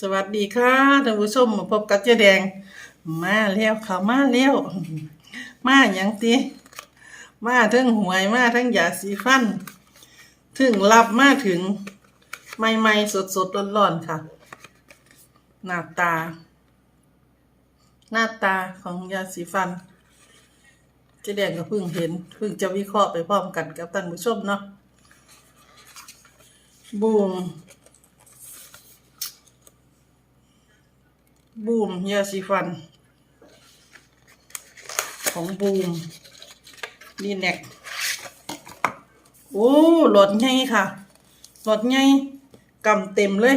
สวัสดีค่ะท่านผู้ชมมาพบกับเจ๊แดง มาแล้วค่ะมาแล้ว มาอย่างตีมาทั้งหวยมาทั้งยาสีฟัน ถึงรับมาถึงใหม่ๆสดๆร้อนๆค่ะ หน้าตา หน้าตาของยาสีฟันเจ๊แดงก็เพิ่งเห็นเพิ่งจะวิเคราะห์ไปพร้อมกันกับท่านผู้ชมเนาะบูม บูมยาสีฟัน ของบูมดีแน็กโอ้หลอดใหญ่ค่ะหลอดใหญ่กำเต็มเลย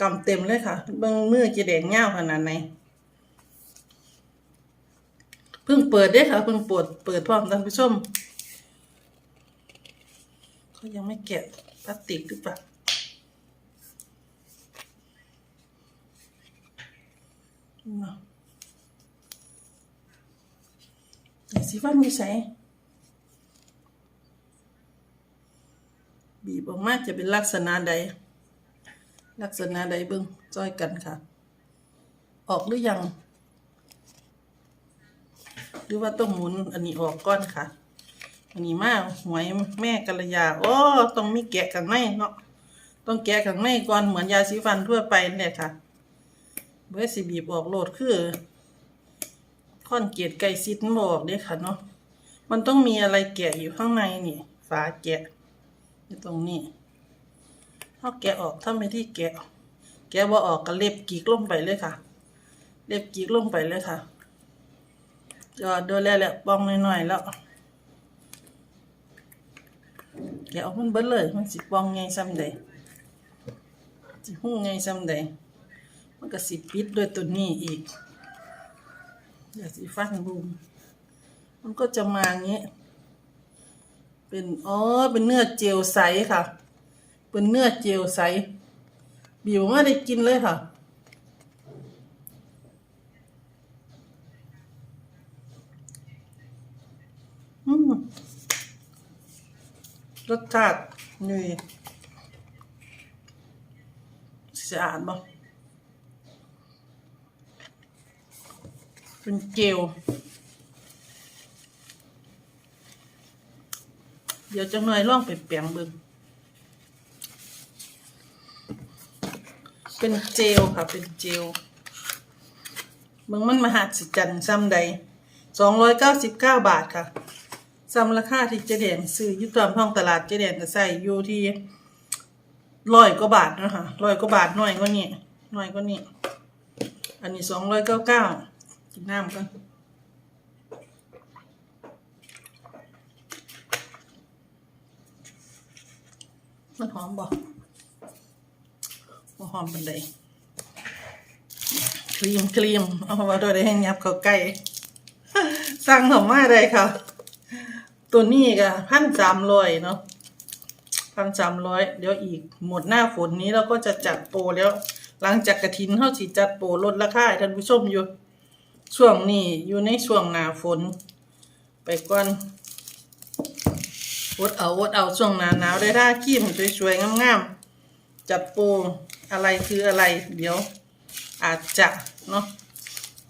กำเต็มเลยค่ะเบิ่งมือจะแดงเงาขนาดไหนเพิ่งเปิดเด้ค่ะเพิ่งเปิดเปิดพร้อมท่านผู้ชมเขายังไม่แกะพลาสติกหรือเปล่า เนาสีฟันมีใส่บีบออกมาจะเป็นลักษณะใด ลักษณะใดเบิ่งจ้อยกันค่ะ ออกหรือยัง หรือว่าต้องหมุนอันนี้ออกก่อนค่ะอันนี้มาหวยแม่กัลยาโอ้ต้องมีแกะข้างในเนาะต้องแกะข้างในก่อนเหมือนยาสีฟันทั่วไปเนี่แหละค่ะ เบสิบีบออกโหลดคือค่อนเกียดไก่ซิดบออกเด้ค่ะเนาะมันต้องมีอะไรแกะอยู่ข้างในนี่ฝาแกะอยู่ตรงนี้ถ้าแกะออกถ้าไม่ที่แกะ แกะว่าออกก็เล็บกีกลงไปเลยค่ะ เล็บกีกลงไปเลยค่ะจอดดูแลแล้วปองหน่อยๆแล้ว แกะออกมันเบิดเลย มันสิปองไงซ้ำใดสิหุ้งไงซ้ำใด มันก็สิปิดด้วยตัวนี้อีกอยาสีฟันบูมมันก็จะมาอย่างนี้ เป็นอ๋อเป็นเนื้อเจลใสค่ะ เป็นเนื้อเจลใส บิวมาได้กินเลยค่ะรสชาตินี่สะอาดบ่ เป็นเจล เดี๋ยวจะหน่อยล่องไปแปลงเบิ่งเป็นเจลค่ะ เป็นเจลเบิ่งมันมหัศจรรย์ซ้ำใดสองร้อยเก้าสิบเก้าบาทค่ะซ้ำราคาที่เจแดงซื้ออยุตามท้องตลาดเจแดงก็ใส่อยู่ที่ร้อยกว่าบาทนะคะร้อยกว่าบาทน้อยกว่านี้น้อยกว่านี้ อันนี้สองร้อยเก้าเก้า กินน้ำกันมันหอมบ่บ่หอมเป็นไดครีมครีมเอามาด้วยได้ให้ยับเขาใกล้สั่งเขามาได้ค่ะตัวนี้ก็พันสามร้อยเนาะพันสามร้อยเดี๋ยวอีกหมดหน้าฝนนี้เราก็จะจัดโปรแล้ว หลังจากกระถินเขาสิจัดโปรลดราคาให้ท่านผู้ชมอยู่ ช่วงนี้อยู่ในช่วงหนาฝน ไปก่อนอดเอาอดเอาช่วงหนาหนาวได้ท่าขี้มสวยๆงามๆจัดโปรอะไรคืออะไร เดี๋ยว อาจจะเนาะ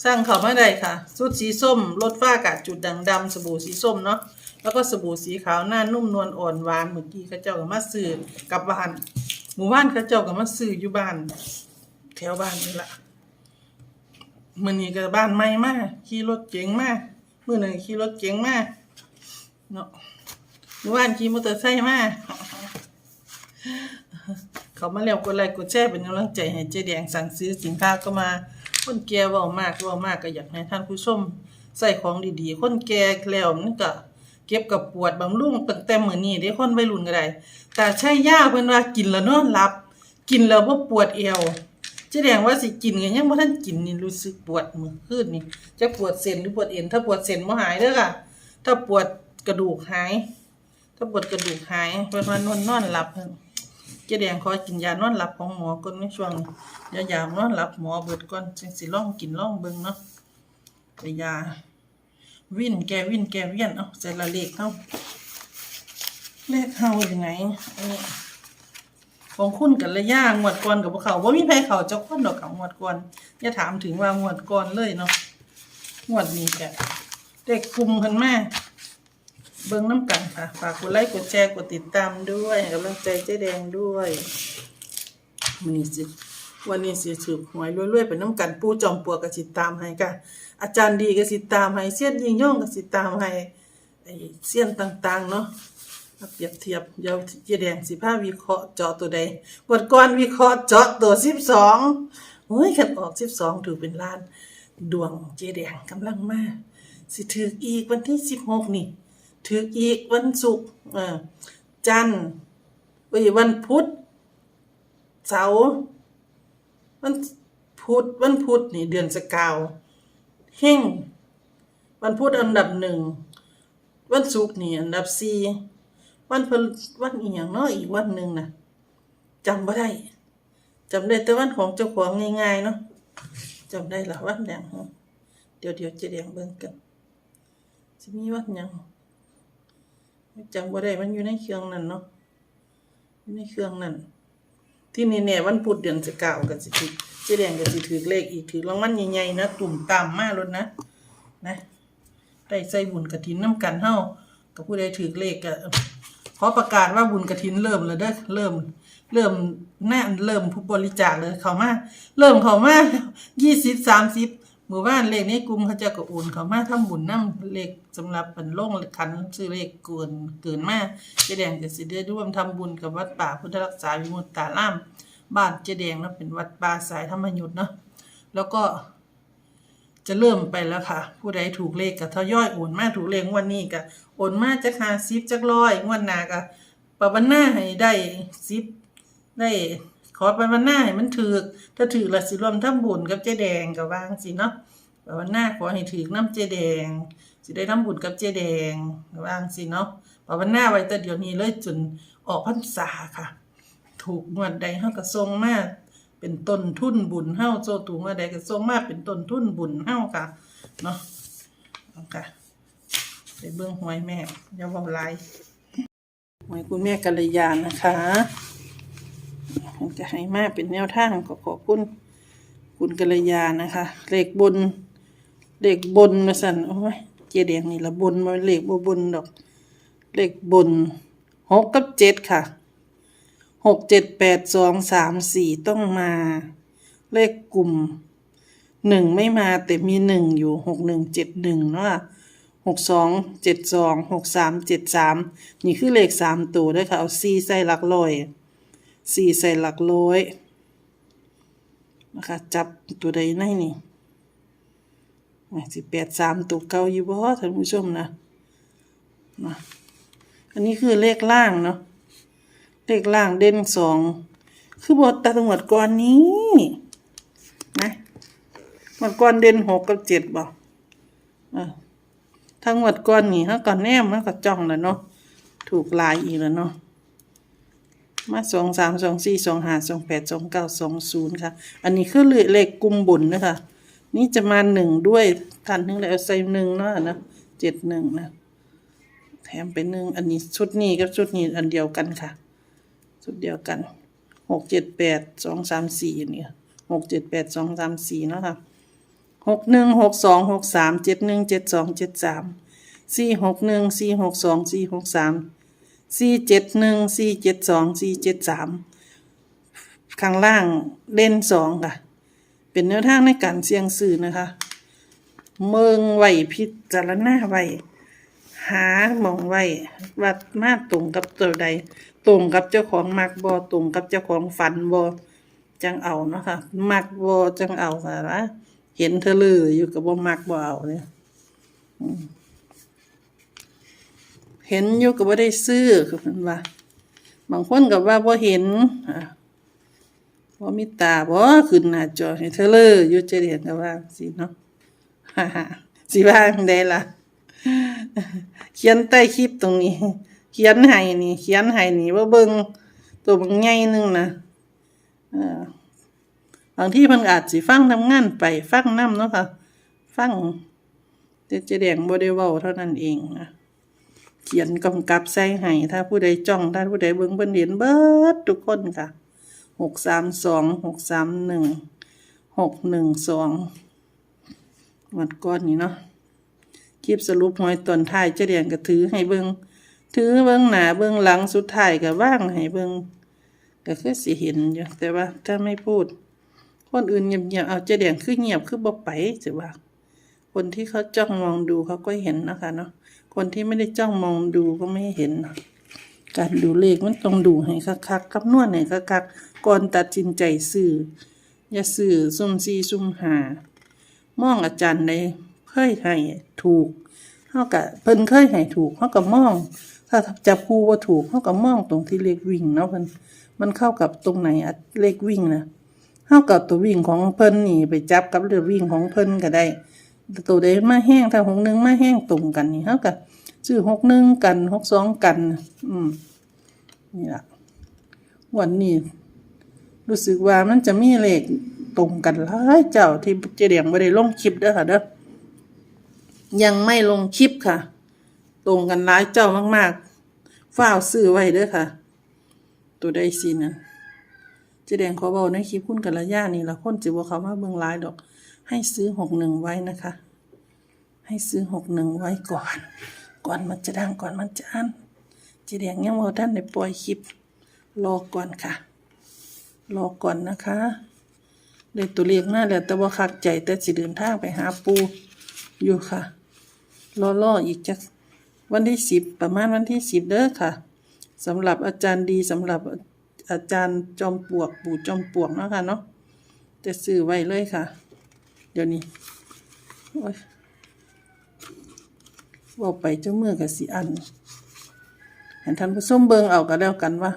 สร้างเขามาได้ค่ะ สุดสีส้มลดฝ้ากาดจุดด่างดำสบู่สีส้มเนาะแล้วก็สบู่สีขาวหน้านุ่มนวลอ่อนหวานเมื่อกี้ข้าเจ้ากับมาซื้อกับบ้าน หมู่บ้านข้าเจ้ากับมาซื้ออยู่บ้าน แถวบ้านนี่แหละ มื่อนี้ก็บ้านใหม่มากขี่รถเก๋งมากเมื่อหนึ่ขี่รถเก๋งมากเนาะเมื่อวานขี่มอเตอร์ไซค์มากเขามาแล้วกดไลค์กดแชร์เป็นกำลังใจให้เจ๊แดงสั่งซื้อสินค้าก็มาคนแก่เว้ามากเว้ามากก็อยากให้ท่านผู้ชมใส่ของดีๆ คนแก่แล้วมันก็เก็บกับปวดบำรุงตั้งแต่มื้อนี้เด้คนวัยรุ่นก็ได้แต่ใช่ยาเพิ่นว่ากินแล้วนอนหลับ กินแล้วบ่ปวดเอว เจ๊แดงว่าสิกินกันยังบ่ทันกินนี่รู้สึกปวดมือขึ้นนี่จะปวดเส้นหรือปวดเอ็นถ้าปวดเส้นบ่หายเด้อค่ะ ถ้าปวดกระดูกหาย ถ้าปวดกระดูกหายเพิ่นว่านอนนอนหลับเพิ่นเจ๊แดงขอกินยานอนหลับของหมอก่อนในช่วงยายามนอนหลับหมอเบิดก่อนจังสิล่องกินล่องเบิ่งเนาะไปยา วินแกวินแกเวียนเอาใส่ละเลขเฮาเลขเฮาอยู่ไหนอันนี้ ของคุณกันระยะงวดก่อนกับพวกเขาว่ามีใครเขาเจ้าคนดอกกับงวดก่อนอย่าถามถึงว่างวดก่อนเลยเนาะงวดนี้แกเด็กกลุ่มกันมาเบิ่งน้ำกันค่ะฝากกดไลค์กดแชร์กดติดตามด้วยกำลังใจเจ๊แดงด้วยวันนี้สิวันนี้สิสืบหวยรวยๆเป็นน้ำกันปูจอมปลวกสิตามให้ค่ะอาจารย์ดีกสิตามให้เสี้ยนยิงย่องกสิตามให้เสี้ยนต่างๆเนาะ มาเปรียบเทียบเดี๋ยวเจแดงสิบห้าวิเคราะห์เจาะตัวใดบทก่อนวิเคราะห์เจาะตัวสิบสองเฮ้ยขันออกสิบสองถือเป็นล้าน ดวงเจแดงกำลังมาสิถืออีกวันที่สิบหกนี่ถืออีกวันศุกร์จันทร์เอ้ยวันพุธเสาร์วันพุธวันพุธนี่เดือนสกาวเฮ่งวันพุธอันดับหนึ่งวันศุกร์นี่อันดับสี่ วันพฤวันอีหยังเนาะอีกวันหนึ่งนะจำบ่ได้จำได้แต่วันของเจ้าของง่ายๆเนาะจำได้ละวันแดงเดี๋ยวเดี๋ยวจะแดงเบิ่งกันจะมีวันยังจำบ่ได้มันอยู่ในเครื่องนั่นเนาะอยู่ในเครื่องนั่นที่นี่เนี่ยวันพุธเดือนสกาวกันสิถือเจ๊แดงก็สิถือเลขอีกถือรางวัลใหญ่ๆนะตุ่มตามมากเลดนะนะได้ใส่บุญกระถินน้ำกันเฮากับผู้ใดถือเลขก็ ขอประกาศว่าบุญกระถินเริ่มแล้วเด้อเริ่ม เริ่มหน้าเริ่มผู้บริจาคเลยเขามาเริ่มเขามายี่สิบสามสิบหมู่บ้านเลขในกลุ่มเขาจะก็โอนเขามาทำบุญน้ำเลขสำหรับเป็นโล่งคันซื้อเลขเกินเกินมากเจแดงจะสิได้ร่วมทำบุญกับวัดป่าพุทธรักษาวิมุตตารามบ้านเจแดงเนาะเป็นวัดป่าสายธรรมยุทธ์เนาะแล้วก็ จะเริ่มไปแล้วค่ะ ผู้ใดถูกเลขก็ทยอยโอนมาถูกเลขงวันนี้ก็โอนมาจากหาซิปจากร้อยงวดหน้าก็ปะวันหน้าให้ได้ซิปได้ขอปะวันหน้าให้มันถือกถ้าถือละสิรวมทำบุญกับเจ๊แดงกับวางสิเนาะปะวันหน้าขอให้ถือน้ำเจ๊แดงสิได้ทำบุญกับเจ๊แดงกับวางสิเนาะปะวันหน้าไว้แต่เดี๋ยวนี้เลยจนออกพรรษาค่ะ ถูกงวดใดเฮาก็ทรงมาก เป็นต้นทุนบุญเฮ้าโซตูงวดใดก็ทรงมาเป็นต้นทุนบุญเฮ้าค่ะเนาะเอาค่ะไปเบิ่งหวยแม่อย่าเว้าหลายหวยคุณแม่กัลยานะคะมันจะให้มาเป็นแนวทางก็ขอบคุณคุณกัลยานะคะเลขบนเลขบนมาสั่นโอ้ยเจแดงนี่ละบนมาเลขบ่บนดอก เลขบนหกกับเจ็ดค่ะ หกเจ็ดแปดสองสามสี่ต้องมา เลขกลุ่มหนึ่งไม่มาแต่มีหนึ่งอยู่หกหนึ่งเจ็ดหนึ่งเนาะหกสองเจ็ดสองหกสามเจ็ดสามนี่คือเลขสามตัวด้วยค่ะ เอาสี่ใส่หลักร้อยสี่ใส่หลักร้อยนะคะจับตัวใดในนี่สิแปดสามตัวเก่าอยู่บ่ท่านผู้ชมนะนะ อันนี้คือเลขล่างเนาะ เลขล่างเด่นสองคือบทตาตงวดก่อนนี้นะมวดก่อนเด่นหกกับเจ็ดบอกเออทั้งหมดก่อนนี่ฮะก่อนแนมมันก็จ้องแล้วเนาะถูกลายอีกแล้วเนาะมาสองสามสองสี่สองห้าสองแปดสองเก้าสองศูนย์ค่ะ อันนี้คือเลขกลุ่มบุญนะคะ นี่จะมาหนึ่งด้วยทันถึงแล้วใส่หนึ่งเนาะนะเจ็ดหนึ่งนะ แถมไปหนึ่งอันนี้ชุดนี้กับชุดนี้อันเดียวกันค่ะ ชุดเดียวกันหกเจ็ดแปดสองสามสี่เนี่ยหกเจ็ดแปดสองสามสี่เนาะค่ะหกหนึ่งหกสองหกสามเจ็ดหนึ่งเจ็ดสองเจ็ดสามสี่หกหนึ่งสี่หกสองสี่หกสามสี่เจ็ดหนึ่งสี่เจ็ดสองสี่เจ็ดสามข้างล่างเล่นสองค่ะ เป็นแนวทางในการเสี่ยงสื่อนะคะ เมืองไหวพิจารณาไหวหาหมองไหวว่ามาตรงกับตัวใด ตรงกับเจ้าของมักบอตรงกับเจ้าของฝันบอจังเอาเนาะค่ะ มักบอจังเอาค่ะนะเห็นเธอเลยออยู่กับบ่มักบ่เอาเนี่ยเห็นอยู่กับบ่ได้ซื้อคือเพิ่นว่า บางคนก็ว่าบ่เห็นอะบ่มีตาบ่ขึ้นหน้าจอให้เธอเลยอยู่จะเห็นก็ว่าสิเนาะสิว่าจั่งใดล่ะ เขียนใต้คลิปตรงนี้ เขียนให้นี่ เขียนให้นี่ว่าเบิงตัวบางใหญ่หนึงนะเออบางที่เพิ่นอาจสิฟังทำงานไปฟังนํเนาะค่ะฟังแต่จแดงบ่ได้เว้าเท่านั้นเองนะเขียนกำกับใส่ให้ถ้าผู้ใดจ้องถ้าผู้ใดเบิ่งเพิ่นเห็นเบิดทุกคนค่ะหกสามสองหกสามหนึ่งหกหนึ่งสองวัดก้อนนี้เนาะคลิปสรุปหวยตอนท้ายเจเรียงก็ถือให้เบิง ถือเบิงหน้าเบิงหลังสุดท้ายก็ว่างให้เบิงก็คือสิเห็นอยู่แต่ว่าถ้าไม่พูด คนอื่นเงียบๆเอาเจะเรียงคือเงียบคือบ่ไปสิว่า คนที่เขาจ้องมองดูเขาก็เห็นนะคะเนาะคนที่ไม่ได้จ้องมองดูก็ไม่เห็น การดูเลขมันต้องดูให้คักๆคำนวณให้คักๆก่อนตัดสินใจซื้ออย่าซื้อซุ่มซีซุ่มหามองอาจารย์ใดเคยให้ถูกเฮาก็เพิ่นเคยให้ถูกเฮาก็มอง ถ้าจับคู่บ่าถูกเฮาก็มองตรงที่เลขวิ่งเนาะเพิ่นมันเข้ากับตรงไหนอะเลขวิ่งนะเฮากับตัววิ่งของเพิ่นนี่ไปจับกับเรือวิ่งของเพิ่นก็ได้ตัวใดมาแห้งถ้าหกหนึ่งมาแห้งตรงกันนี่เฮาก็ซื้อหกหนึ่งกันหกสองกัน อืมนี่ล่ะวันนี้รู้สึกว่ามันจะมีเลขตรงกันหลายเจ้าที่เจเดียงไม่ได้ลงคลิปเด้อค่ะเด้อยังไม่ลงคลิปค่ะ ตรงกันหลายเจ้ามากๆฝ้าวซื้อไว้เด้อค่ะ ตัวใดสินะเจเดียงขอบอกในคลิปคุณกัลยานี่ละคนจิบ่เขามาเบิ่งหลายดอก ให้ซื้อหกหนึ่งไว้นะคะ ให้ซื้อหกหนึ่งไว้ก่อน ก่อนมันจะดังก่อนมันจะอันเจเดียงยังบ่ท่านได้ปล่อยคลิปรอก่อนค่ะรอก่อนนะคะได้ตัวเลขมาแล้วแต่ว่าคักใจแต่สิเดินทางไปหาปูอยู่ค่ะรอรออีกจัก วันที่สิบประมาณวันที่สิบเด้อค่ะสำหรับอาจารย์ดีสำหรับอาจารย์จอมปลวกปู่จอมปลวกเนาะค่ะเนาะจะซื้อไว้เลยค่ะ เดี๋ยวนี้โอ้ยเว่าไปเจ้าเมื่อกับสีอันเห็นท่านผู้ชมเบิงเอาก็แล้วกันว่า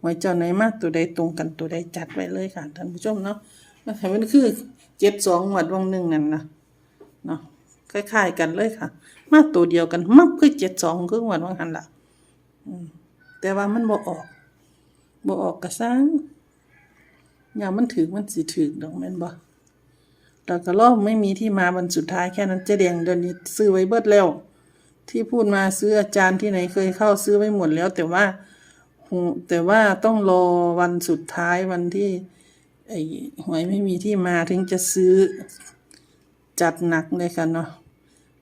หวยเจ้าไหนมาตัวใดตรงกันตัวใดจัดไว้เลยค่ะท่านผู้ชมเนาะมันให้มันคือเจ็ดสองหวดวงหนึ่งนั่นนะเนาะ คล้ายๆกันเลยค่ะ มาตัวเดียวกันมักคือเจ็ดสองคือหวดวังหันละแต่ว่ามันบ่ออกบ่ออกกระซังอย่ามมันถือมันสิถือดอกแม่นบ่แต่ก็รอบไม่มีที่มาวันสุดท้ายแค่นั้นเจ๊แดงเดี๋ยวนี้ซื้อไว้เบิดแล้ว ที่พูดมาซื้ออาจารย์ที่ไหนเคยเข้าซื้อไว้หมดแล้ว แต่ว่าแต่ว่าต้องรอวันสุดท้ายวันที่ไอ้หวยไม่มีที่มาถึงจะซื้อจัดหนักเลยค่ะเนาะ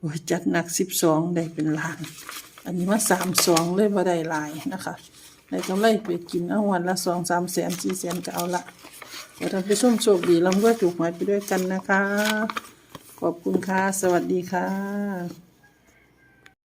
โอ้ยจัดหนักสิบสองได้เป็นล้าน อันนี้มาสามสองเลยว่าได้หลายนะคะได้กำไรไปกินเอาวันละสองสามแสนสี่แสนก็เอาละขอท่านผู้ชมโชคดีลำด้ยถูกหมายไปด้วยกันนะคะ ขอบคุณค่ะ สวัสดีค่ะ